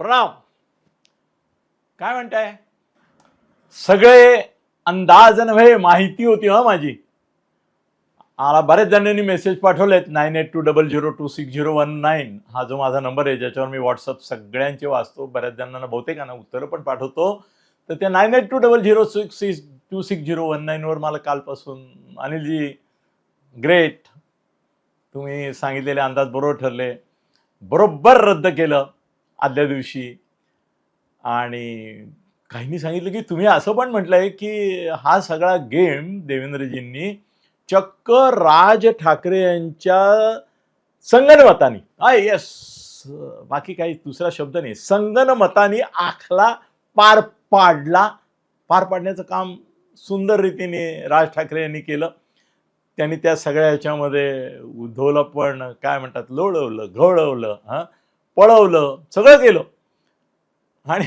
प्रणाम. काय म्हणताय? सगळे अंदाज नव्हे माहिती होती हा माझी. मला बऱ्याच जणांनी message पाठवलेत nine eight two double zero two six zero one nine हा जो माझा नंबर आहे ज्याच्यावर मी व्हॉट्सअप सगळ्यांचे वाचतो बऱ्याच जणांना बहुतेकांना उत्तरं पण पाठवतो. तर त्या nine eight two double zero six six two six zero one नाईनवर मला कालपासून अनिलजी ग्रेट तुम्ही सांगितलेले अंदाज बरोबर ठरले. बरोबर रद्द केलं. आदल्या दिवशी. आणि काहींनी सांगितलं की तुम्ही असं पण म्हटलंय की हा सगळा गेम देवेंद्रजींनी चक्क राज ठाकरे यांच्या संगनमतानी हा येस बाकी काही दुसरा शब्द नाही संगनमतानी आखला पार पाडला पार पाडण्याचं काम सुंदर रीतीने राज ठाकरे यांनी केलं. त्यांनी त्या सगळ्या ह्याच्यामध्ये उद्धवला पण काय म्हणतात लोळवलं घोळवलं हां. पळवलं सगळं केलं. आणि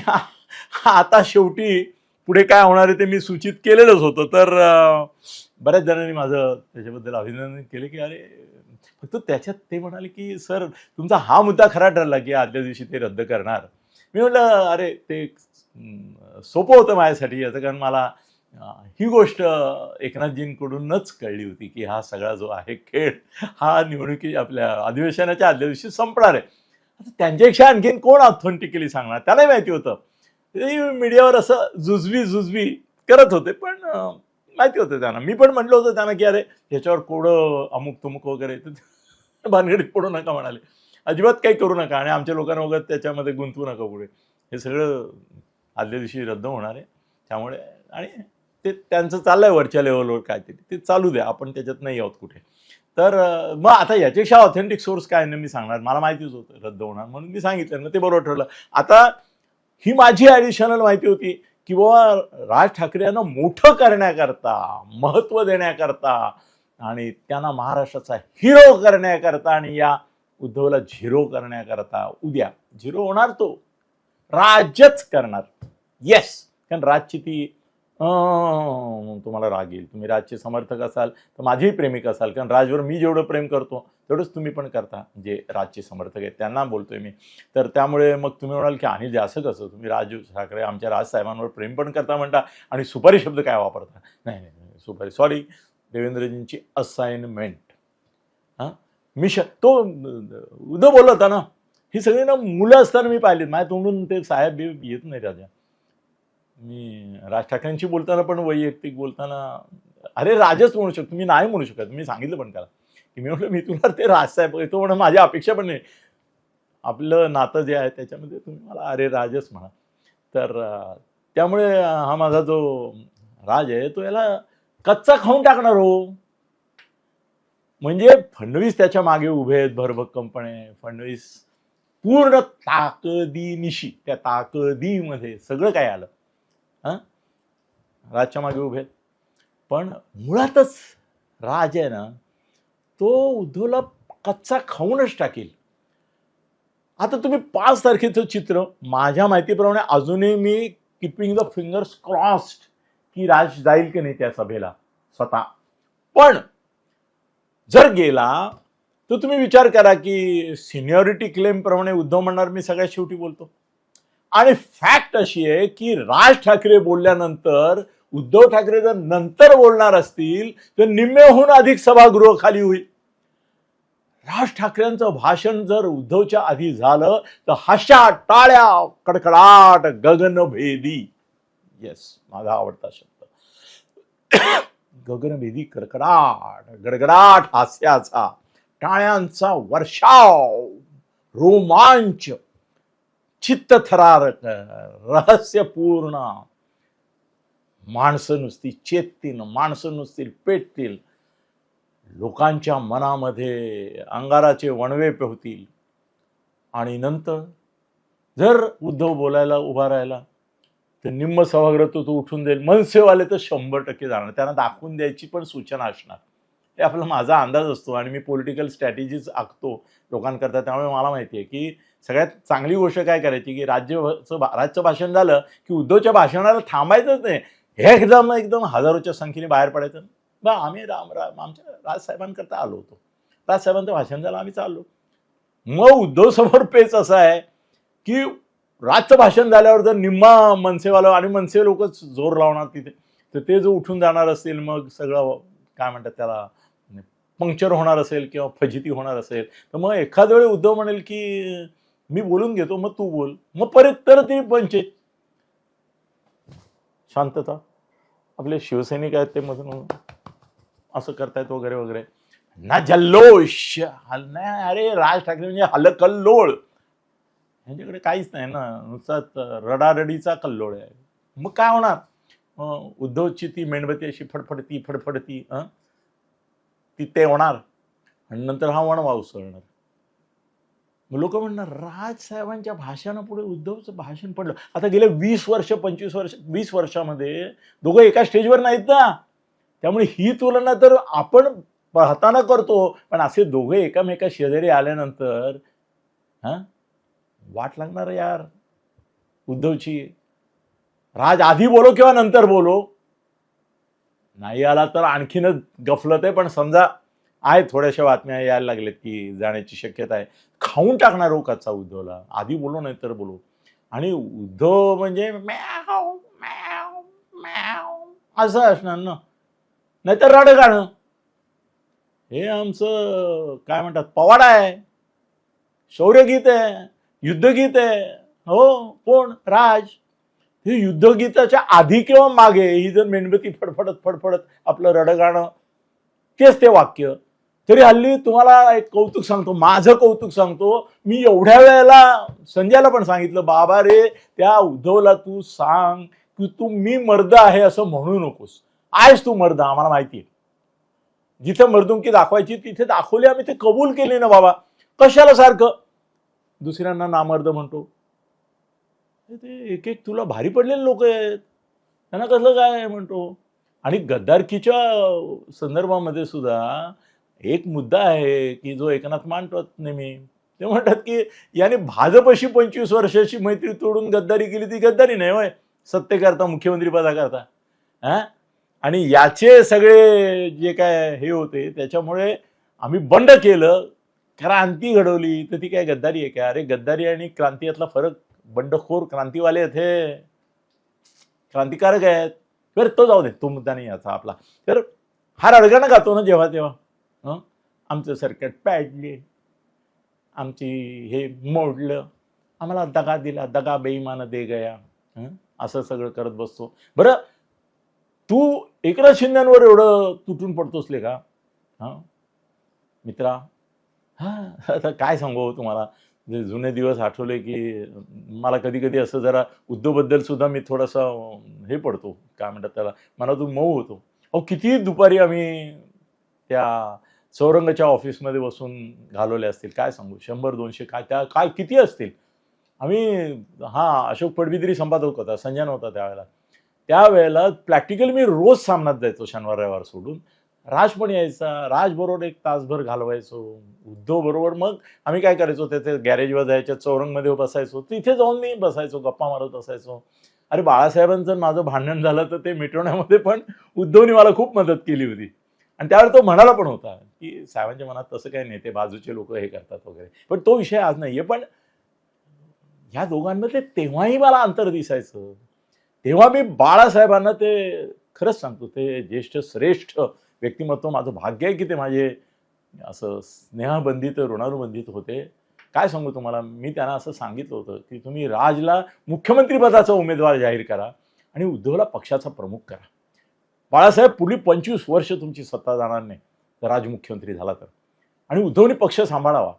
आता शेवटी पुढे काय होणार आहे ते मी सूचित केलेलंच होतं. तर बऱ्याच जणांनी माझं त्याच्याबद्दल अभिनंदन केलं की अरे फक्त त्याच्यात ते म्हणाले की सर तुमचा हा मुद्दा खरा ठरला की आदल्या दिवशी ते रद्द करणार. मी म्हटलं अरे ते सोपं होतं माझ्यासाठी. याचं कारण मला ही गोष्ट एकनाथजींकडूनच कळली होती की हा सगळा जो आहे खेळ हा निवडणुकी आपल्या अधिवेशनाच्या आदल्या दिवशी संपणार आहे. त्यांच्यापेक्षा आणखीन कोण ऑथेंटिकली सांगणार? त्यालाही माहिती होतं. ते मीडियावर असं जुजवी जुजवी करत होते पण माहिती होतं त्यांना. मी पण म्हटलं होतं त्यांना की अरे ह्याच्यावर कोडं अमुक तुमुक वगैरे तर भानगडीत पडू नका म्हणाले. अजिबात काही करू नका आणि आमच्या लोकांना वगैरे त्याच्यामध्ये गुंतवू नका पुढे. हे सगळं आदल्या दिवशी रद्द होणार आहे. त्यामुळे आणि ते त्यांचं चाललंय वरच्या लेवलवर काय ते चालू द्या. आपण त्याच्यात नाही आहोत कुठे. तर मग आता याच्यापेक्षा ऑथेंटिक सोर्स काय ना मी सांगणार. मला माहितीच होतं रद्द होणार म्हणून मी सांगितलं ना ते बरोबर ठरलं. आता ही माझी ॲडिशनल माहिती होती की बाबा राज ठाकरे यांना मोठं करण्याकरता महत्त्व देण्याकरता आणि त्यांना महाराष्ट्राचा हिरो करण्याकरता आणि या उद्धवला झिरो करण्याकरता उद्या झिरो होणार तो. राज्यच करणार. येस कारण राजची ती अं, तुम्हाला राग येईल. तुम्ही राजचे समर्थक असाल तर माझीही प्रेमिक असाल कारण राजवर मी जेवढं प्रेम करतो तेवढंच तुम्ही पण करता जे राजचे समर्थक आहेत त्यांना बोलतोय मी. तर त्यामुळे मग तुम्ही म्हणाल की अनिल जे असं कसं तुम्ही राज ठाकरे आमच्या राजसाहेबांवर प्रेम पण करता म्हणता आणि सुपारी शब्द काय वापरता? नाही नाही नाही, सुपारी सॉरी देवेंद्रजींची असाइनमेंट हां? मी श तो उद्धव बोलत होता ना ही सगळी ना मुलं असताना मी पाहिलीत. माझ्या तोंडून ते साहेब येत नाही राजा. मी राज ठाकरेंशी बोलताना पण वैयक्तिक बोलताना अरे राजच म्हणू शकतो मी नाही म्हणू शकत. मी सांगितलं पण त्याला. की मी म्हटलं मी तुला ते राजसाहेब तो म्हणून माझ्या अपेक्षा पण नाही. आपलं नातं जे आहे त्याच्यामध्ये तुम्ही मला अरे राजच म्हणा. तर त्यामुळे हा माझा जो राज आहे तो याला कच्चा खाऊन टाकणार हो. म्हणजे फडणवीस त्याच्यामागे उभे आहेत भरभक्कमपणे. फडणवीस पूर्ण ताकदीनिशी त्या ताकदीमध्ये सगळं काय आलं. हां? राजच्या मागे उभे आहेत. पण मुळातच राज आहे ना तो उद्धवला कच्चा खाऊनच टाकेल. आता तुम्ही पाच तारखेचं चित्र माझ्या माहितीप्रमाणे अजूनही मी किपिंग द फिंगर्स क्रॉस्ड की राज जाईल की नाही त्या सभेला स्वतः. पण जर गेला तर तुम्ही विचार करा की सिनियॉरिटी क्लेम प्रमाणे उद्धव म्हणणार मी सगळ्यात शेवटी बोलतो. आणि फॅक्ट अशी आहे की राज ठाकरे बोलल्यानंतर उद्धव ठाकरे जर नंतर बोलणार असतील तर निम्म्याहून अधिक सभागृह खाली होईल. राज ठाकरेंचं भाषण जर उद्धवच्या आधी झालं तर हशा टाळ्या कडकडाट गगनभेदी. येस माझा आवडता शब्द. गगनभेदी कडकडाट गडगडाट हास्याचा टाळ्यांचा वर्षाव रोमांच. चित्तथरारक रहस्यपूर्ण. माणसं नुसती चेततील माणसं नुसतील पेटतील. लोकांच्या मनामध्ये अंगाराचे वणवे होतील आणि नंतर जर उद्धव बोलायला उभा राहिला तर निम्म सभागृह तो तो उठून देईल. मनसेवाले तर शंभर टक्के जाणार. त्यांना दाखवून द्यायची पण सूचना असणार. हे आपला माझा अंदाज असतो आणि मी पॉलिटिकल स्ट्रॅटेजीज आखतो लोकांकरता. त्यामुळे मला माहिती आहे की सगळ्यात चांगली गोष्ट काय करायची की राज्यचं भा- राजचं भाषण झालं की उद्धवच्या भाषणाला थांबायचंच नाही. हे एकदम एकदम हजारोच्या संख्येने बाहेर पडायचं. बा आम्ही राम राम आमच्या राजसाहेबांकरता आलो होतो. राजसाहेबांचं भाषण झालं आम्ही चाललो. मग उद्धवसमोर पेच असा आहे की राजचं भाषण झाल्यावर जर निम्मा मनसेवाला आणि मनसे लोकच जोर लावणार तिथे तर ते जो उठून जाणार असतील मग सगळं काय म्हणतात त्याला पंक्चर होणार असेल किंवा फजिती होणार असेल. तर मग एखाद वेळी उद्धव म्हणेल की मी बोलून घेतो मग तू बोल. मग परत तर ते पंचायत शांतता. आपले शिवसैनिक आहेत ते मधून असं करतायत वगैरे वगैरे. ना जल्लोष. हल नाही अरे राज ठाकरे म्हणजे हलकल्लोळ. यांच्याकडे काहीच नाही ना. नुसताच रडारडीचा कल्लोळ आहे. मग काय होणार? उद्धवची ती मेणबत्ती अशी फडफडती फडफडती ती ते होणार. आणि नंतर हा वणवा उसळणार. लोक म्हणणार राजसाहेबांच्या भाषणापुढे उद्धवचं भाषण पडलं. आता गेले वीस वर्ष पंचवीस वर्ष वीस वर्षामध्ये दोघं एका स्टेजवर नाहीत ना. त्यामुळे ही तुलना तर आपण पाहताना करतो. पण असे दोघे एकामेका शेजारी आल्यानंतर हा? वाट लागणार यार. उद्धवची राज आधी बोलो किंवा नंतर बोलो. नाही आला तर आणखीनच गफलत आहे. पण समजा आहे थोड्याशा बातम्या यायला लागल्यात की जाण्याची शक्यता आहे. खाऊन टाकणार हो कच्चा उद्धवला. आधी बोलो नाही तर बोलू. आणि उद्धव म्हणजे म्याव म्याव म्याव असं असणार ना. नाहीतर रड गाणं. हे आमचं काय म्हणतात पवाडा आहे. शौर्यगीत आहे. युद्धगीत आहे. हो कोण? राज. हे युद्धगीताच्या आधी किंवा मागे ही जर मेणबत्ती फडफडत फडफडत आपलं रडगाणं तेच ते वाक्य. तरी हल्ली तुम्हाला एक कौतुक सांगतो माझं कौतुक सांगतो मी एवढ्या वेळेला संजयला पण सांगितलं बाबा रे त्या उद्धवला तू सांग की तू मी मर्द आहे असं म्हणू नकोस. आहेस तू मर्द आम्हाला माहिती आहे जिथे मर्दुंकी दाखवायची तिथे दाखवली आम्ही ते कबूल केले ना बाबा. कशाला सारखं? दुसऱ्यांना नामर्द म्हणतो. ते एक एक तुला भारी पडलेले लोक आहेत. त्यांना कसलं काय म्हणतो? आणि गद्दारकीच्या संदर्भामध्ये सुद्धा एक मुद्दा आहे की जो एकनाथ मांडतात नेहमी ते म्हणतात की याने भाजपशी पंचवीस वर्षाची मैत्री तोडून गद्दारी केली ती गद्दारी नाही होय सत्तेकरता मुख्यमंत्री पदाकरता. हा? आणि याचे सगळे जे काय हे होते त्याच्यामुळे आम्ही बंड केलं क्रांती घडवली तर ती काय गद्दारी आहे का अरे गद्दारी आणि क्रांती यातला फरक बंडखोर क्रांतीवाले आहेत हे. क्रांतिकारक आहेत. बरं तो जाऊ दे तो मुद्दा नाही याचा आपला. तर हा रडगाणं गातो ना जेव्हा तेव्हा. आमचं सर्किट पॅडले आमची हे मोडलं. आम्हाला दगा दिला दगा बेईमान दे गया. असं सगळं करत बसतो. बरं तू एकनाथ शिंद्यांवर एवढं तुटून पडतोस ले का? हां? मित्रा हां आता काय सांगू हो तुम्हाला? जे जुने दिवस आठवले की मला कधी कधी असं जरा उद्धवबद्दल सुद्धा मी थोडासा हे पडतो. काय म्हणतात त्याला? मनातून मऊ होतो. अहो किती दुपारी आम्ही त्या चौरंगाच्या ऑफिसमध्ये बसून घालवले असतील काय सांगू? शंभर दोनशे काय त्या काय किती असतील? आम्ही हां अशोक पडबिद्री संपादक होता संजय होता त्यावेळेला. त्यावेळेला प्रॅक्टिकली मी रोज सामनात जायचो शनिवार रविवार सोडून. राज पण यायचा राजबरोबर एक तासभर घालवायचो उद्धव बरोबर. मग आम्ही काय करायचो त्याचे गॅरेजवर जायच्या चौरंगमध्ये बसायचो तिथे जाऊन मी बसायचो गप्पा मारत बसायचो अरे बाळासाहेबांचं माझं भांडण झालं तर ते मिटवण्यामध्ये पण उद्धवनी मला खूप मदत केली होती. आणि त्यावेळी तो म्हणाला पण होता की साहेबांच्या मनात तसं काही नेते बाजूचे लोक हे करतात वगैरे. पण तो विषय आज नाहीये. पण ह्या दोघांमध्ये तेव्हाही मला अंतर दिसायचं. तेव्हा मी बाळासाहेबांना ते खरंच सांगतो ते ज्येष्ठ श्रेष्ठ व्यक्तिमत्व माझं भाग्य आहे की ते माझे असं स्नेहबंधित ऋणानुबंधित होते. काय सांगू तुम्हाला? मी त्यांना असं सांगितलं होतं की तुम्ही राजला मुख्यमंत्रीपदाचा उमेदवार जाहीर करा आणि उद्धवला पक्षाचा प्रमुख करा. बाळासाहेब पुढली पंचवीस वर्ष तुमची सत्ता जाणार नाही. तर राजमुख्यमंत्री झाला तर. आणि उद्धवनी पक्ष सांभाळावा.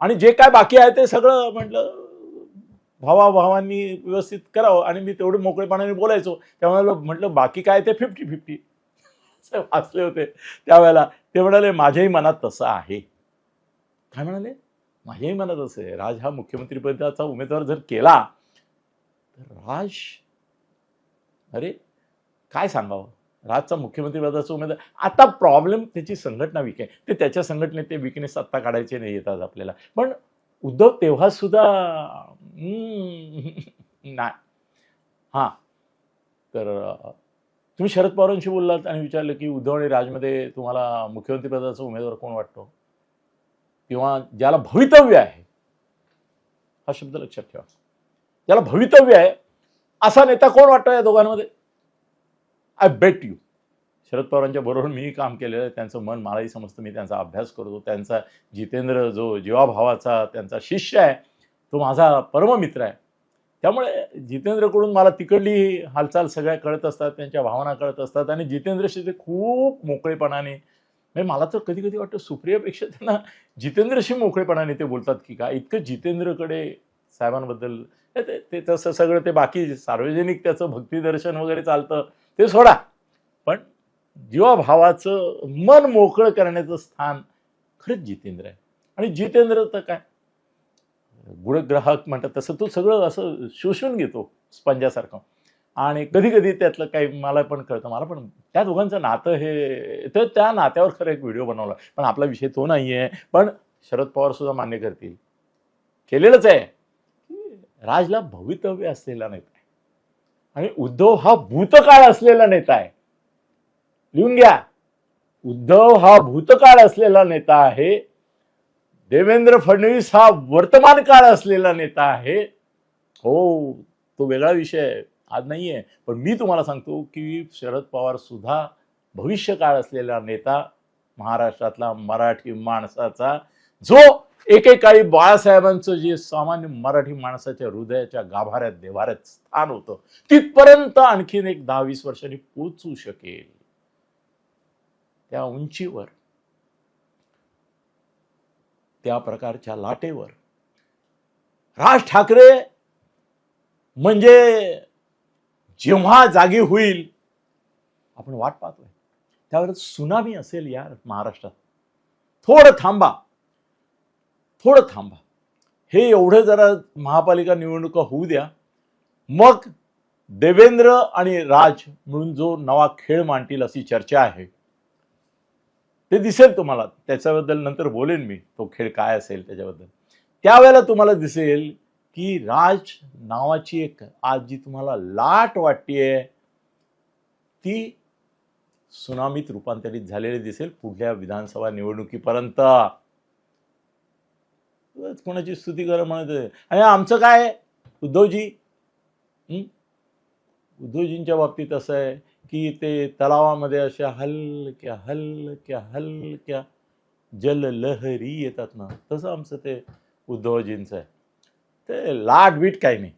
आणि जे काय बाकी आहे ते सगळं म्हटलं भावाभावांनी व्यवस्थित करावं. आणि मी तेवढे मोकळेपणाने बोलायचो. त्यामुळे म्हटलं बाकी काय ते फिफ्टी फिफ्टी वाचले होते त्यावेळेला. ते म्हणाले माझ्याही मनात तसं आहे. काय म्हणाले? माझ्याही मनात असं आहे. राज हा मुख्यमंत्रीपदाचा उमेदवार जर केला तर राज अरे काय सांगावं? राजचा मुख्यमंत्रीपदाचा उमेदवार आता प्रॉब्लेम त्याची संघटना वीक आहे. ते त्याच्या संघटनेत ते विकनेस आत्ता काढायचे नाही येतात आपल्याला. पण उद्धव तेव्हा सुद्धा नाही. हां. तर तुम्ही शरद पवारांशी बोललात आणि विचारलं की उद्धव आणि राजमध्ये तुम्हाला मुख्यमंत्रीपदाचा उमेदवार कोण वाटतो? किंवा ज्याला भवितव्य आहे हा शब्द लक्षात ठेवा. ज्याला भवितव्य आहे असा नेता कोण वाटतो या दोघांमध्ये? आय बेट यू शरद पवारांच्या बरोबर मीही काम केलेलं आहे. त्यांचं मन मलाही समजतं. मी त्यांचा अभ्यास करतो. त्यांचा जितेंद्र जो जीवाभावाचा त्यांचा शिष्य आहे तो माझा परममित्र आहे. त्यामुळे जितेंद्रकडून मला तिकडली हालचाल सगळ्या कळत असतात त्यांच्या भावना कळत असतात आणि जितेंद्रशी ते खूप मोकळेपणाने म्हणजे मला तर कधी कधी वाटतं सुप्रियापेक्षा त्यांना जितेंद्रशी मोकळेपणाने ते बोलतात की काय? इतकं जितेंद्रकडे साहेबांबद्दल ते ते तसं सगळं ते बाकी सार्वजनिक त्याचं भक्तिदर्शन वगैरे चालतं. ते सोडा. पण जीवाभावाचं मन मोकळं करण्याचं स्थान खरंच जितेंद्र आहे. आणि जितेंद्र तर काय? गुणग्राहक म्हणतात तसं तो सगळं असं शोषून घेतो स्पंजासारखं. आणि कधी कधी त्यातलं काही मला पण कळतं मला पण त्या दोघांचं नातं हे तर त्या नात्यावर खरं एक व्हिडिओ बनवला. पण आपला विषय तो नाही आहे पण शरद पवार सुद्धा मान्य करतील. केलेलंच आहे. की राजला भवितव्य असलेला आहे आणि उद्धव हा भूतकाळ असलेला नेता आहे. लिहून घ्या. उद्धव हा भूतकाळ असलेला नेता आहे. देवेंद्र फडणवीस हा वर्तमान काळ असलेला नेता आहे. हो तो वेगळा विषय आज नाही आहे पण मी तुम्हाला सांगतो की शरद पवार सुद्धा भविष्यकाळ असलेला नेता महाराष्ट्रातला मराठी माणसाचा जो एकेकाळी बाळासाहेबांचं जे सामान्य मराठी माणसाच्या हृदयाच्या गाभाऱ्यात देभाऱ्यात स्थान होतं तिथपर्यंत आणखीन एक दहा वीस वर्षांनी पोचू शकेल. त्या उंचीवर त्या प्रकारच्या लाटेवर राज ठाकरे म्हणजे जेव्हा जागी होईल आपण वाट पाहतोय. त्यावर सुनामी असेल यार महाराष्ट्रात. थोडं थांबा. थोडं थांबा. हे एवढं जरा महापालिका निवडणुका होऊ द्या. मग देवेंद्र आणि राज म्हणून जो नवा खेळ मांडतील अशी चर्चा आहे. ते दिसेल तुम्हाला. त्याच्याबद्दल नंतर बोलेन मी तो खेळ काय असेल त्याच्याबद्दल. त्यावेळेला तुम्हाला दिसेल की राज नावाची एक आज जी तुम्हाला लाट वाटतेय ती सुनामीत रूपांतरित झालेली दिसेल पुढल्या विधानसभा निवडणुकीपर्यंत. कोणाची स्तुती करा म्हणत आणि आमचं काय आहे? उद्धवजी. उद्धवजींच्या बाबतीत असं आहे की ते तलावामध्ये अशा हलक्या हलक्या हलक्या जललहरी येतात ना तसं आमचं ते उद्धवजींचं आहे. ते लाट बीट काही नाही.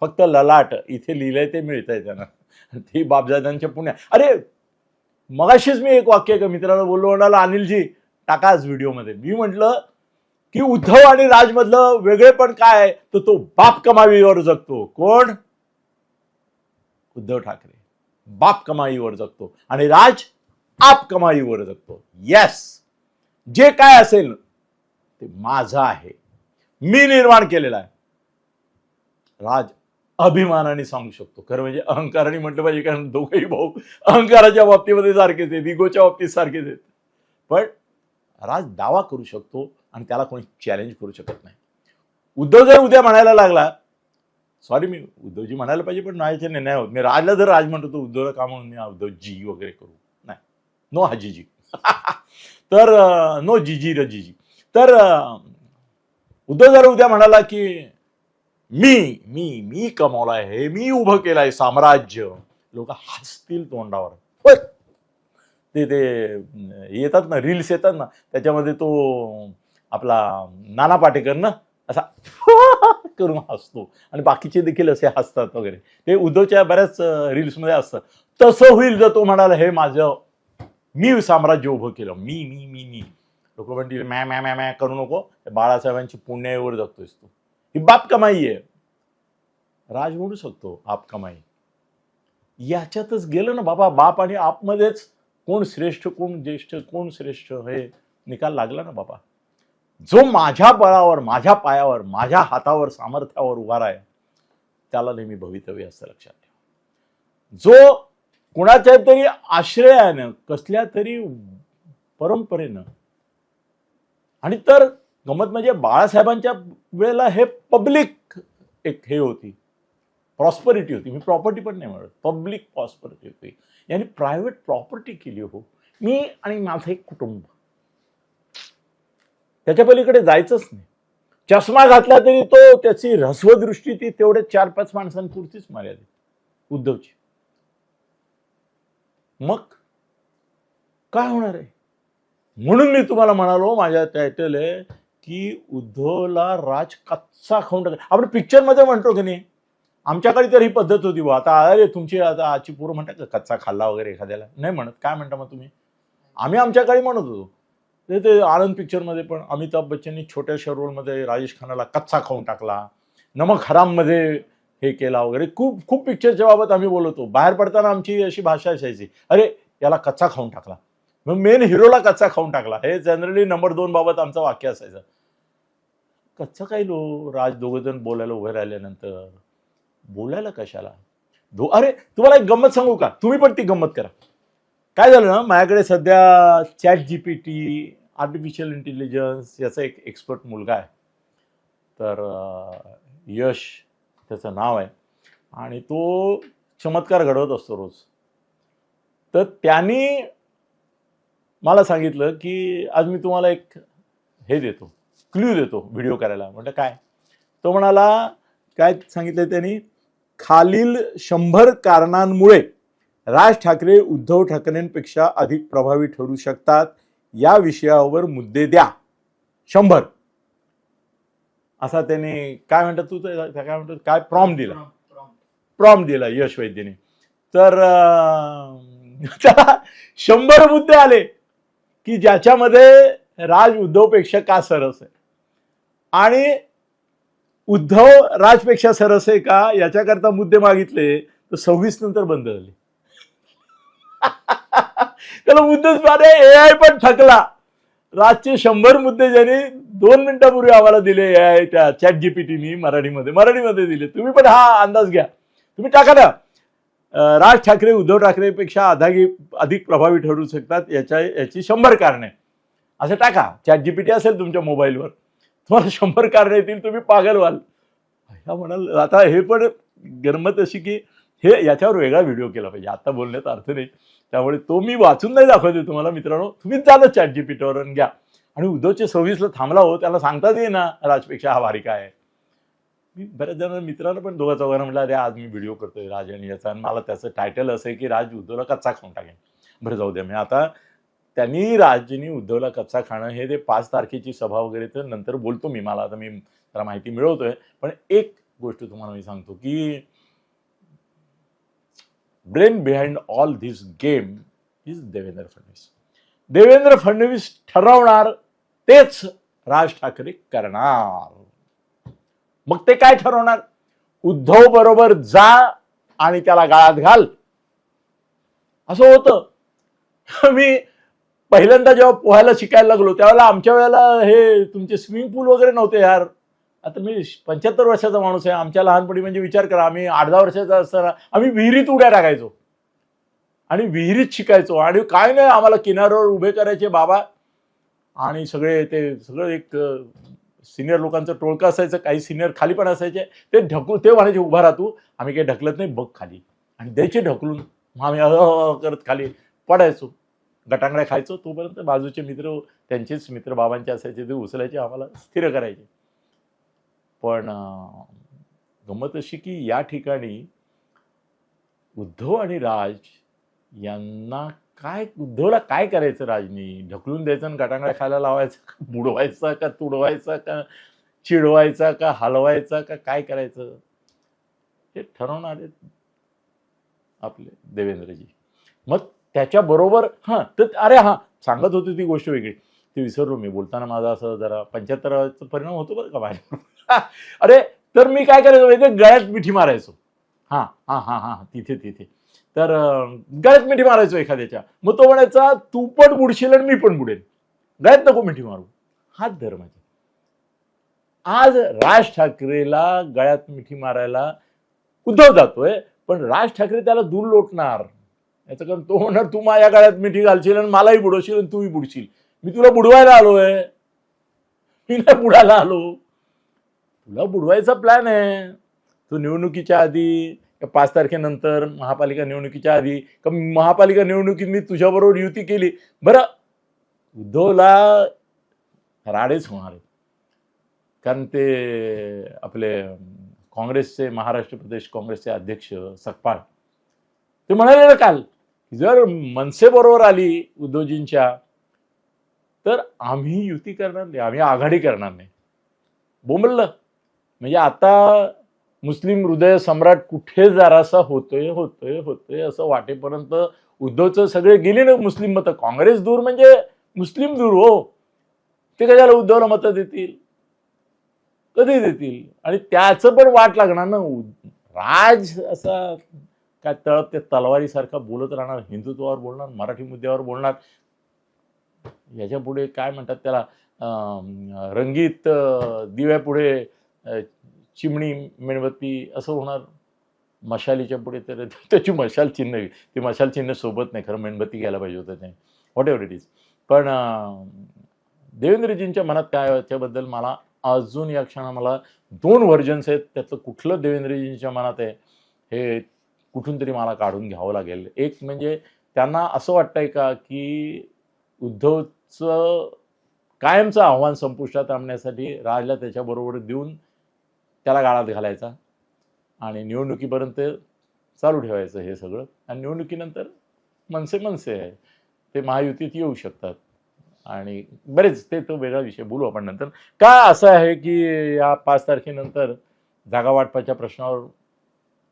फक्त ललाट. इथे लिहिलंय ते मिळतंय त्यांना. ती बापजादांच्या पुण्या. अरे मगाशीच मी एक वाक्य एका मित्राला बोललो म्हणाला अनिलजी टाकाच व्हिडिओमध्ये. मी म्हटलं की उद्धव आणि राजमधलं वेगळेपण काय आहे? तर तो बाप कमावीवर जगतो. कोण? उद्धव ठाकरे. बाप कमाईवर जगतो. आणि राज आप कमाईवर जगतो. येस जे काय असेल ते माझं आहे. मी निर्माण केलेलं आहे. राज अभिमानाने सांगू शकतो. खरं म्हणजे अहंकाराने म्हटलं पाहिजे कारण दोघेही भाऊ अहंकाराच्या बाबतीमध्ये सारखेच आहेत इगोच्या बाबतीत सारखेच आहेत. पण राज दावा करू शकतो आणि त्याला कोणी चॅलेंज करू शकत नाही. उद्धव जर उद्या म्हणायला लागला सॉरी मी उद्धवजी म्हणायला पाहिजे पण माझ्या नाही नाही होत मी राजला जर राज म्हणतो तो उद्धवला का म्हणून मी उद्धवजी वगैरे करू. नाही. नो हाजीजी तर नो जीजी र जीजी तर उद्धव जर उद्या म्हणाला की मी मी मी कमावलाय हे मी उभं केलंय साम्राज्य. लोक हसतील तोंडावर. ते ते येतात ना रील्स येतात ना त्याच्यामध्ये तो आपला नाना पाटेकर ना असा करून हसतो. आणि बाकीचे देखील असे हसतात वगैरे. ते उद्धवच्या बऱ्याच रील्समध्ये असतं. तसं होईल जर तो म्हणाला हे माझं मी साम्राज्य उभं केलं. मी मी मी मी. लोक म्हणतील मॅ मॅ मॅ मॅ करू नको. बाळासाहेबांची पुण्यावर जगतोयस तू. ही बाप कमाई आहे. राज म्हणू शकतो आप कमाई. याच्यातच गेलं ना बाबा बाप आणि आपमध्येच कोण श्रेष्ठ कोण ज्येष्ठ कोण श्रेष्ठ हे निकाल लागला ना बाबा? जो माझ्या बळावर माझ्या पायावर माझ्या हातावर सामर्थ्यावर उभा आहे त्याला नेहमी भवितव्य असं लक्षात ठेवा. जो कुणाच्या तरी आश्रयानं कसल्या तरी परंपरेनं आणि तर गमत म्हणजे बाळासाहेबांच्या वेळेला हे पब्लिक एक हे होती. प्रॉस्परिटी होती. मी प्रॉपर्टी पण नाही म्हणत. पब्लिक प्रॉस्परिटी होती. यांनी प्रायव्हेट प्रॉपर्टी केली हो. मी आणि माझं एक कुटुंब. त्याच्या पलीकडे जायचंच नाही. चष्मा घातला तरी तो त्याची ह्रस्वदृष्टी ती तेवढ्या चार पाच माणसांपुरतीच मर्यादित. उद्धवची. मग? काय होणार आहे? म्हणून मी तुम्हाला म्हणालो माझ्या टायटल आहे की उद्धवला राज कच्चा खाऊन टाक. आपण पिक्चरमध्ये म्हणतो की नाही? आमच्याकडे तर ही पद्धत होती बुवा. आता अरे तुमची आता आजची पोरं म्हणतात का कच्चा खाल्ला वगैरे एखाद्याला. नाही म्हणत. काय म्हणता मग तुम्ही? आम्ही आमच्याकडे म्हणत होतो. ते ते आनंद पिक्चरमध्ये पण अमिताभ बच्चननी छोट्याशा रोलमध्ये राजेश खानाला कच्चा खाऊन टाकला. नमक हराममध्ये हे केला वगैरे. खूप खूप पिक्चरच्या बाबत आम्ही बोलतो बाहेर पडताना आमची अशी भाषा असायची. अरे याला कच्चा खाऊन टाकला. मग मेन हिरोला कच्चा खाऊन टाकला. हे जनरली नंबर दोन बाबत आमचं वाक्य असायचं. कच्चा काय लो? राज दोघंजण बोलायला उभे राहिल्यानंतर. बोलायला कशाला? अरे तुम्हाला एक गंमत सांगू का? तुम्ही पण ती गंमत करा. काय झालं ना माझ्याकडे सध्या chat G P T artificial intelligence याचा एक एक्सपर्ट मुलगा आहे. तर यश त्याचं नाव आहे. आणि तो चमत्कार घडवत असतो रोज. तर त्यांनी मला सांगितलं की आज मी तुम्हाला एक हे देतो क्ल्यू देतो व्हिडिओ करायला. म्हटलं काय? तो म्हणाला काय सांगितलं त्यांनी? खालील शंभर कारणांमुळे राज ठाकरे उद्धव ठाकरेंपेक्षा अधिक प्रभावी ठरू शकतात या विषयावर मुद्दे द्या. शंभर. असा त्याने काय म्हणतात तू काय म्हणतात काय प्रॉम दिला? प्रॉम दिला यश वैद्यने. तर त्याला शंभर मुद्दे आले की ज्याच्यामध्ये राज उद्धवपेक्षा का सरस आहे? आणि उद्धव राजपेक्षा सरस आहे का? याच्याकरता मुद्दे मागितले तर सव्वीस नंतर बंद झाले. त्याला मुद्देच मारे ए आय पण थकला. राजचे शंभर मुद्दे ज्यांनी दोन मिनिटापूर्वी आम्हाला दिले ए आय त्या चॅट जीपीटीनी मराठीमध्ये मराठीमध्ये दिले. तुम्ही पण हा अंदाज घ्या. तुम्ही टाका ना. राज ठाकरे उद्धव ठाकरेपेक्षा आधागी अधिक प्रभावी ठरू शकतात याच्या याची शंभर कारणे. असं टाका. चॅट जीपीटी असेल तुमच्या मोबाईलवर. तुम्हाला शंभर कारण येतील तुम्ही पागल व्हाल. ह्या म्हणाल आता हे पण गरमत अशी की हे याच्यावर वेगळा व्हिडिओ केला पाहिजे. आता बोलण्यात अर्थ नाही. त्यामुळे तो मी वाचून नाही दाखवते तुम्हाला मित्रांनो. तुम्हीच जा चॅट जीपीटीवर घ्या. आणि उद्धवचे सव्वीसला थांबला हो त्याला सांगताच ये ना राजपेक्षा हा भारी काय आहे. मी बऱ्याच जण मित्रांना पण दोघा चौघांना म्हटलं अरे आज मी व्हिडिओ करतोय राज आणि याचा आणि मला त्याचं टायटल असं आहे की राज उद्धवला कच्चा खाऊन टाकेन. बरं जाऊ द्या. मी आता त्यांनी राजनी उद्धवला कच्चा खाणं हे ते पाच तारखेची सभा वगैरे तर नंतर बोलतो मी मला आता मी जरा माहिती मिळवतोय. पण एक गोष्ट तुम्हाला मी सांगतो की brain behind all this game is Devendra Fadnavis. Devendra Fadnavis ठरवणार तेच राज ठाकरे करणार. मग ते काय ठरवणार? उद्धव बरोबर जा आणि त्याला गाळात घाल. असं होतं. मी पहिल्यांदा जेव्हा पोहायला शिकायला लागलो त्यावेळेला आमच्या वेळेला हे तुमचे स्विमिंग पूल वगैरे नव्हते यार. आता मी पंच्याहत्तर वर्षाचा माणूस आहे आमच्या लहानपणी म्हणजे विचार करा आम्ही आठ दहा वर्षाचा असताना आम्ही विहिरीत उड्या टाकायचो आणि विहिरीत शिकायचो. आणि काय नाही आम्हाला किनाऱ्यावर उभे करायचे बाबा. आणि सगळे ते सगळं एक सिनियर लोकांचं टोळकं असायचं काही सिनियर खाली पण असायचे. ते ढकलू ते म्हणायचे उभा राहतो आम्ही काही ढकलत नाही बघ खाली. आणि द्यायचे ढकलून. मग आम्ही करत खाली पडायचो. गटांगड्या खायचो तोपर्यंत बाजूचे मित्र त्यांचेच मित्र बाबांचे असायचे ते उचलायचे आम्हाला स्थिर करायचे. पण गंमत अशी की या ठिकाणी उद्धव आणि राज यांना काय उद्धवला काय करायचं राजनी? ढकलून द्यायचं आणि गटांगड्या खायला लावायचं का? बुडवायचा का? तुडवायचा का? चिडवायचा का? हलवायचा का? काय करायचं? हे ठरवणारे आपले देवेंद्रजी. मग त्याच्याबरोबर हां तर अरे हां सांगत होती ती गोष्ट वेगळी. ती विसरलो मी. बोलताना माझा असं जरा पंच्याहत्तराचा परिणाम होतो बरं का बाहेर अरे तर मी काय करायचो माहिती गळ्यात मिठी मारायचो. हां हां हां हां तिथे तिथे. तर गळ्यात मिठी मारायचो एखाद्याच्या. मग तो म्हणायचा तू पण बुडशील आणि मी पण बुडेल गळ्यात नको मिठी मारू. हाच धर्माचे आज राज ठाकरेला गळ्यात मिठी मारायला उद्धव जातोय पण राज ठाकरे त्याला दूर लोटणार. याचं कारण तो म्हणणार तू माझ्या गळ्यात मिठी घालशील आणि मलाही बुडवशील आणि तूही बुडशील. मी तुला बुडवायला आलोय मी नाही बुडायला आलो. तुला बुडवायचा प्लॅन आहे. तू निवडणुकीच्या आधी पाच तारखेनंतर महापालिका निवडणुकीच्या आधी का महापालिका निवडणुकीत मी तुझ्याबरोबर युती केली? बरं उद्धवला राडेच होणार कारण ते आपले काँग्रेसचे महाराष्ट्र प्रदेश काँग्रेसचे अध्यक्ष सकपाळ ते म्हणाले ना काल जर मनसे बरोबर आली उद्धवजींच्या तर आम्ही युती करणार नाही आम्ही आघाडी करणार नाही. बोंबललं. म्हणजे आता मुस्लिम हृदय सम्राट कुठे जरासा होतोय होतोय होतोय असं वाटेपर्यंत उद्धवचं सगळे गेले ना मुस्लिम मतं. काँग्रेस दूर म्हणजे मुस्लिम दूर हो. ते कशाला उद्धवला मतं देतील? कधी देतील? आणि त्याचं पण वाट लागणार ना. राज असा काय तळप ते तलवारीसारखा बोलत राहणार हिंदुत्वावर बोलणार मराठी मुद्द्यावर बोलणार. याच्यापुढे काय म्हणतात त्याला रंगीत दिव्यापुढे चिमणी मेणबत्ती असं होणार. मशालीच्या पुढे तर त्याची मशाल चिन्ह ती मशाल चिन्ह सोबत नाही खरं मेणबत्ती घ्यायला पाहिजे होतं ते. व्हॉट एव्हर इट इज पण देवेंद्रजींच्या मनात काय त्याबद्दल याच्याबद्दल मला अजून या क्षणा मला दोन व्हर्जन्स आहेत. त्यातलं कुठलं देवेंद्रजींच्या मनात आहे हे कुठून तरी मला काढून घ्यावं लागेल. एक म्हणजे त्यांना असं वाटतंय का की उद्धवचं कायमचं आव्हान संपुष्टात आणण्यासाठी राजला त्याच्याबरोबर देऊन त्याला गाळात घालायचा आणि निवडणुकीपर्यंत चालू ठेवायचं हे सगळं. आणि निवडणुकीनंतर मनसे मनसे आहे. ते महायुतीत येऊ शकतात. आणि बरेच ते तो वेगळा विषय. बोलू आपण नंतर. का असं आहे की या पाच तारखेनंतर जागा वाटपाच्या प्रश्नावर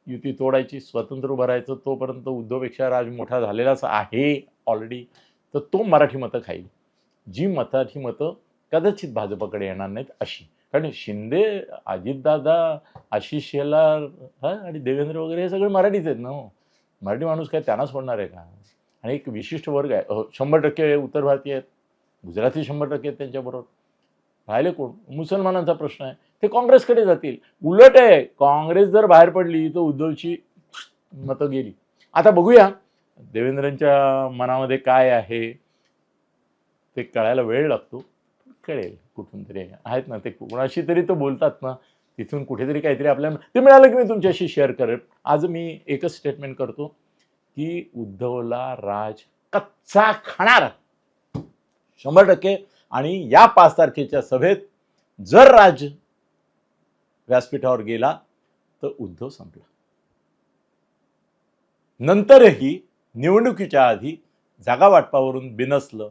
युती तोडायची स्वतंत्र उभं राहायचं तोपर्यंत उद्धवपेक्षा राज मोठा झालेलाच आहे ऑलरेडी तर तो मराठी मतं खाईल. जी मराठी मतं कदाचित भाजपकडे येणार नाहीत अशी. कारण शिंदे अजितदादा आशिष शेलार हा आणि देवेंद्र वगैरे हे सगळे मराठीच आहेत ना हो. मराठी माणूस काय त्यांना सोडणार आहे का? आणि एक विशिष्ट वर्ग आहे. शंभर टक्के उत्तर भारतीय आहेत. गुजराती शंभर टक्के आहेत त्यांच्याबरोबर. राहिले कोण? मुसलमानांचा प्रश्न आहे. ते काँग्रेसकडे जातील. उलट आहे काँग्रेस जर बाहेर पडली तर उद्धवची मतं गेली. आता बघूया देवेंद्रांच्या मनामध्ये काय आहे ते कळायला वेळ लागतो कळेल कुठून तरी आहेत ना ते. कोणाशी तरी तो बोलतात ना तिथून कुठेतरी काहीतरी आपल्याला ते मिळालं की मी तुमच्याशी शेअर करेन आज मी एकच स्टेटमेंट करतो की उद्धवला राज कच्चा खाणार. शंभर टक्के. आणि या पाच तारखेच्या सभेत जर राज व्यासपीठावर गेला तर उद्धव संपला. नंतरही निवडणुकीच्या आधी जागा वाटपावरून बिनसलं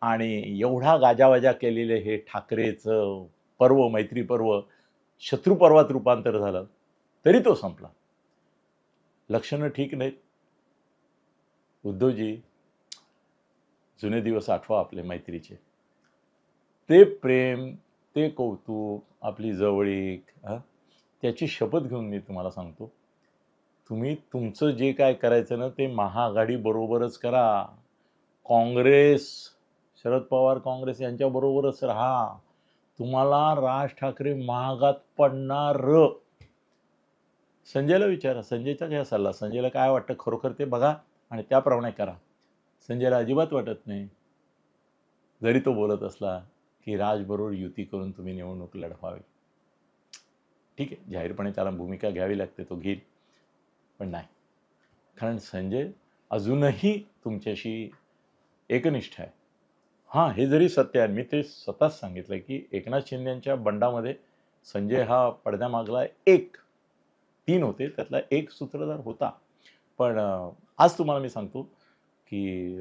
आणि एवढा गाजावाजा केलेले हे ठाकरेचं पर्व मैत्री पर्व शत्रुपर्वात रूपांतर झालं तरी तो संपला. लक्षणं ठीक नाहीत. उद्धवजी जुने दिवस आठवा आपले मैत्रीचे. ते प्रेम ते कौतुक आपली जवळीक हा? त्याची शपथ घेऊन मी तुम्हाला सांगतो. तुम्ही तुमचं जे काय करायचं ना ते महाआघाडी बरोबरच करा. काँग्रेस शरद पवार काँग्रेस यांच्याबरोबरच राहा. तुम्हाला राज ठाकरे महागात पडणार. संजयला विचारा. संजयचा काय सल्ला? संजयला काय वाटतं? खरोखर ते बघा आणि त्याप्रमाणे करा. संजयला अजिबात वाटत नाही. जरी तो बोलत असला की राजबरोबर युती करून तुम्ही निवडणूक लढवावी. ठीक आहे जाहीरपणे त्याला भूमिका घ्यावी लागते तो घेईल. पण नाही. कारण संजय अजूनही तुमच्याशी एकनिष्ठ आहे. हां हे जरी सत्य आहे मी ते स्वतःच सांगितलं की एकनाथ शिंदेच्या बंडामध्ये संजय हा पडद्यामागला एक तीन होते त्यातला एक सूत्रधार होता. पण आज तुम्हाला मी सांगतो की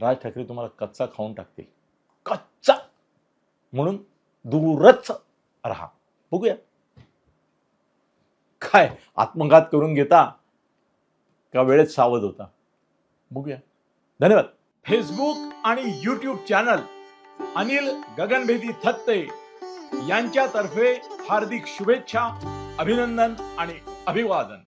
राज ठाकरे तुम्हाला कच्चा खाऊन टाकतील. कच्चा! म्हणून दूरच राहा. बघूया. काय आत्मघात करून घेता का वेळेत सावध होता? बघूया. धन्यवाद. फेसबुक आणि युट्यूब चॅनल अनिल गगनभेदी थत्ते यांच्यातर्फे हार्दिक शुभेच्छा अभिनंदन आणि अभिवादन.